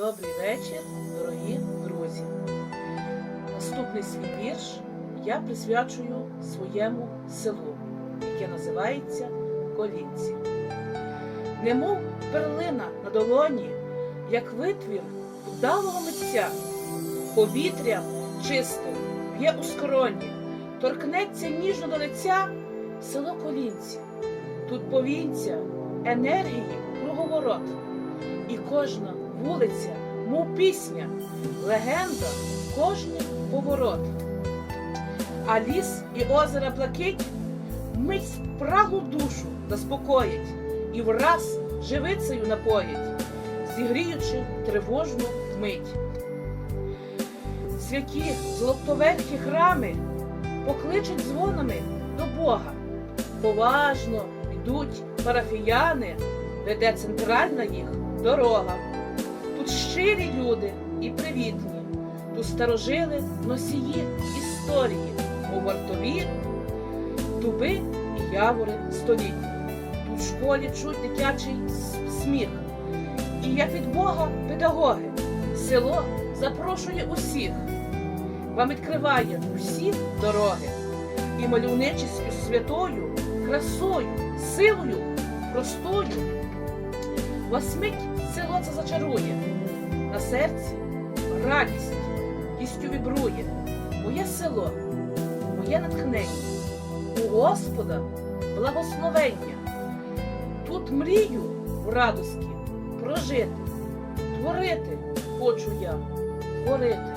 Добрий вечір, дорогі друзі. Наступний свій вірш я присвячую своєму селу, яке називається Колінці. Немов перлина на долоні, як витвір вдалого митця, повітря чисте б'є у скроні, торкнеться ніжно до лиця село Колінці. Тут повінця, енергії круговорот, і кожна вулиця, мов пісня, легенда, кожний поворот. А ліс і озера блакить мить спраглу душу заспокоїть і враз живицею напоїть, зігріючи тривожну мить. Святі золотоверхі храми покличуть дзвонами до Бога. Поважно йдуть парафіяни, веде центральна їх дорога. Тут щирі люди і привітні, тут старожили носії історії, у вартові дуби і явори столітні. Тут в школі чуть дитячий сміх. І як від Бога педагоги, село запрошує усіх, вам відкриває всі дороги і мальовничістю святою, красою, силою простою. Вас мить село це зачарує, серці радість кістю вібрує. Моє село, моє натхнення, у Господа благословення. Тут мрію в радості прожити, творити хочу я, творити.